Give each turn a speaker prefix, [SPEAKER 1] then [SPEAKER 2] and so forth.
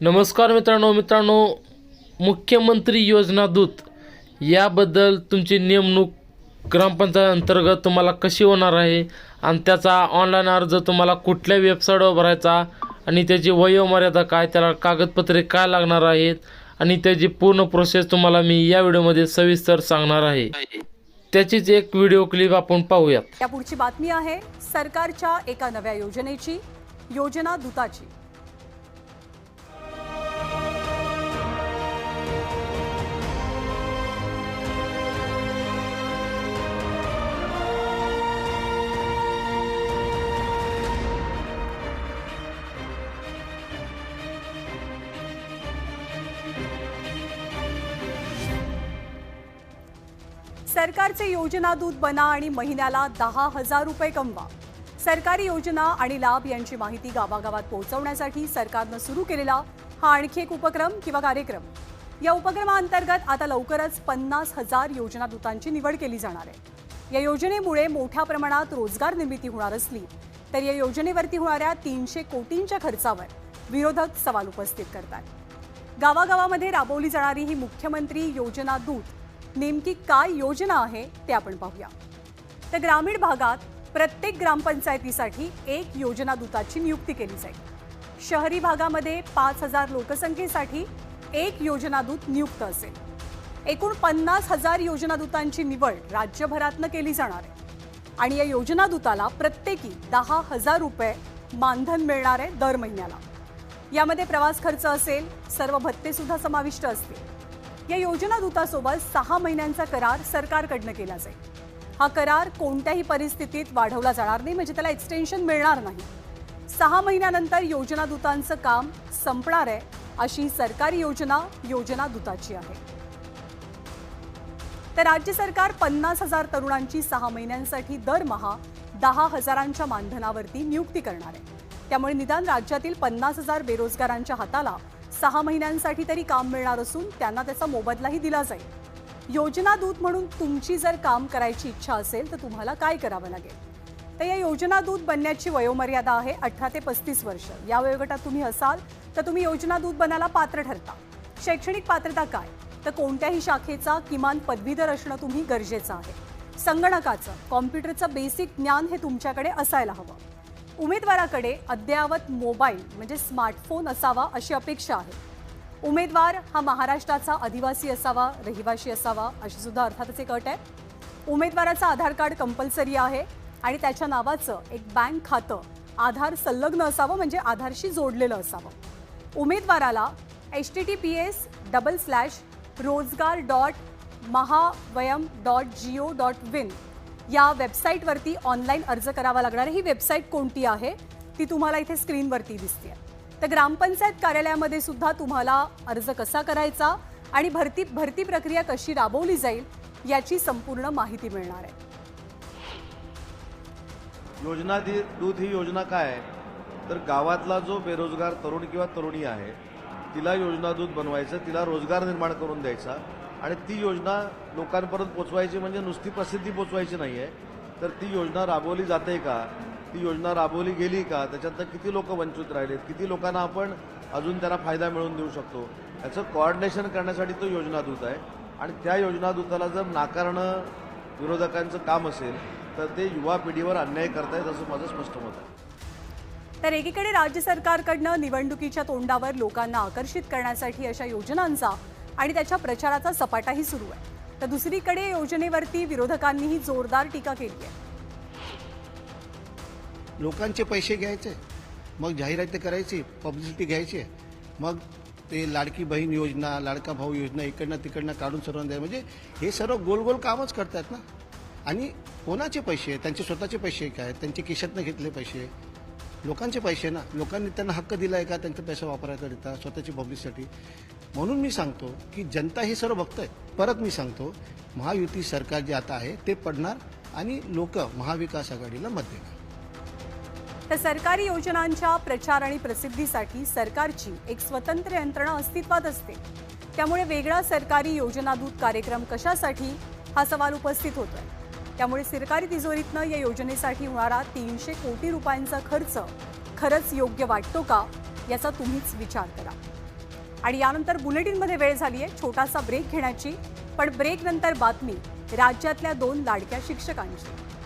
[SPEAKER 1] नमस्कार मित्रांनो मित्रांनो मुख्यमंत्री योजना दूत याबद्दल तुमची नेमणूक ग्रामपंचायत अंतर्गत तुम्हाला कशी होणार आहे आणि त्याचा ऑनलाईन अर्ज तुम्हाला कुठल्या वेबसाईटवर भरायचा आणि त्याची वयोमर्यादा काय त्याला कागदपत्रे काय लागणार आहेत आणि त्याची पूर्ण प्रोसेस तुम्हाला मी या व्हिडिओमध्ये सविस्तर सांगणार आहे. त्याचीच एक व्हिडिओ क्लिप आपण पाहूयात.
[SPEAKER 2] या पुढची बातमी आहे सरकारच्या एका नव्या योजनेची योजना दूताची. सरकारचे योजना दूत बना आणि महिन्याला दहा हजार रुपये कमवा. सरकारी योजना आणि लाभ यांची माहिती गावागावात पोहोचवण्यासाठी सरकारनं सुरू केलेला हा आणखी एक उपक्रम किंवा कार्यक्रम. या उपक्रमाअंतर्गत आता लवकरच पन्नास हजार योजना दूतांची निवड केली जाणार आहे. या योजनेमुळे मोठ्या प्रमाणात रोजगार निर्मिती होणार असली तर या योजनेवरती होणाऱ्या तीनशे कोटींच्या खर्चावर विरोधक सवाल उपस्थित करतात. गावागावामध्ये राबवली जाणारी ही मुख्यमंत्री योजना दूत नेमकी काय योजना आहे ते आपण पाहूया. तर ग्रामीण भागात प्रत्येक ग्रामपंचायतीसाठी एक योजना दूताची नियुक्ती केली जाईल. शहरी भागामध्ये पाच हजार लोकसंख्येसाठी एक योजना दूत नियुक्त असेल. एकूण पन्नास हजार योजना दूतांची निवड राज्यभरातनं केली जाणार आहे. आणि या योजना दूताला प्रत्येकी दहा हजार रुपये मानधन मिळणार आहे दर महिन्याला. यामध्ये प्रवास खर्च असेल सर्व भत्ते सुद्धा समाविष्ट असतील. या योजना दूतासोबत सहा महिन्यांचा करार सरकारकडनं केला जाईल. हा करार कोणत्याही परिस्थितीत वाढवला जाणार नाही म्हणजे त्याला एक्सटेन्शन मिळणार नाही. सहा महिन्यानंतर योजना दूतांचं काम संपणार आहे अशी सरकारी योजना योजना दूताची आहे. तर राज्य सरकार पन्नास हजार तरुणांची सहा महिन्यांसाठी दरमहा दहा हजारांच्या मानधनावरती नियुक्ती करणार आहे. त्यामुळे निदान राज्यातील पन्नास हजार बेरोजगारांच्या हाताला सहा महिन्यांसाठी तरी काम मिळणार असून त्यांना त्याचा मोबदलाही दिला जाईल. योजना दूत म्हणून तुमची जर काम करायची इच्छा असेल तर तुम्हाला काय करावं लागेल? तर या योजना दूत बनण्याची वयोमर्यादा आहे अठरा ते पस्तीस वर्ष. या वयोगटात तुम्ही असाल तर तुम्ही योजना दूत बनायला पात्र ठरता. शैक्षणिक पात्रता काय? तर कोणत्याही शाखेचा किमान पदवीधर असणं तुम्ही गरजेचं आहे. संगणकाचं कॉम्प्युटरचं बेसिक ज्ञान हे तुमच्याकडे असायला हवं. उमेदवाराकडे अद्ययावत मोबाईल म्हणजे स्मार्टफोन असावा अशी अपेक्षा आहे. उमेदवार हा महाराष्ट्राचा आदिवासी असावा रहिवाशी असावा अशी सुद्धा अर्थातच एक अट आहे. उमेदवाराचं आधार कार्ड कंपल्सरी आहे आणि त्याच्या नावाचं एक बँक खातं आधार संलग्न असावं म्हणजे आधारशी जोडलेलं असावं. उमेदवाराला H T T P S double slash Rojgar dot महावयम dot G O dot win या वेबसाईटवरती ऑनलाईन अर्ज करावा लागणार आहे. ही वेबसाईट कोणती आहे? ती तुम्हाला इथे स्क्रीनवरती दिसते. तर ग्रामपंचायत कार्यालयामध्ये सुद्धा तुम्हाला अर्ज कसा करायचा आणि भरती भरती प्रक्रिया कशी राबवली जाईल याची संपूर्ण माहिती मिळणार आहे.
[SPEAKER 3] योजना दी ही योजना काय आहे? तर गावातला जो बेरोजगार तरुण किंवा तरुणी आहे तिला योजना दूध बनवायचं तिला रोजगार निर्माण करून द्यायचा. आणि ती योजना लोकांपर्यंत पोचवायची म्हणजे नुसती प्रसिद्धी पोचवायची नाही आहे तर ती योजना राबवली जाते का? ती योजना राबवली गेली का? त्याच्यातनं किती लोक वंचित राहिलेत? किती लोकांना आपण अजून त्यांना फायदा मिळवून देऊ शकतो? याचं कोऑर्डिनेशन करण्यासाठी तो योजना दूत आहे. आणि त्या योजना दूताला जर नाकारणं विरोधकांचं काम असेल तर ते युवा पिढीवर अन्याय करतायत असं माझं स्पष्ट मत आहे.
[SPEAKER 2] तर एकीकडे राज्य सरकारकडनं निवडणुकीच्या तोंडावर लोकांना आकर्षित करण्यासाठी अशा योजनांचा आणि त्याच्या प्रचाराचा सपाटाही सुरू आहे. तर दुसरीकडे योजनेवरती विरोधकांनीही जोरदार टीका केली आहे.
[SPEAKER 4] लोकांचे पैसे घ्यायचे मग जाहिराती करायची पब्लिसिटी घ्यायची. मग ते लाडकी बहीण योजना लाडका भाऊ योजना इकडनं तिकडनं काढून सर्वांना द्या म्हणजे हे सर्व गोल गोल कामच करतात ना. आणि कोणाचे पैसे त्यांचे स्वतःचे पैसे काय त्यांचे किशातनं घेतले पैसे. लोकांचे पैसे ना लोकांनी त्यांना हक्क दिलाय का? त्यांचा पैसा वापरायकरिता स्वतःची पब्लिसिटी म्हणून मी सांगतो की जनता हे सर्व बघतंय परत मी सांगतो महायुती सरकार जे आता आहे ते पडणार आणि लोक महाविकास आघाडीला मत देणार.
[SPEAKER 2] तर सरकारी योजनांच्या प्रचार आणि प्रसिद्धीसाठी सरकारची एक स्वतंत्र यंत्रणा अस्तित्वात असते. त्यामुळे वेगळा सरकारी योजनादूत कार्यक्रम कशासाठी? हा सवाल उपस्थित होतोय. त्यामुळे सरकारी तिजोरीतनं या योजनेसाठी होणारा तीनशे कोटी रुपयांचा खर्च खरंच योग्य वाटतो का याचा तुम्हीच विचार करा. आणि यानंतर बुलेटिनमध्ये वेळ झाली आहे छोटासा ब्रेक घेण्याची. पण ब्रेकनंतर बातमी राज्यातल्या दोन लाडक्या शिक्षकांची.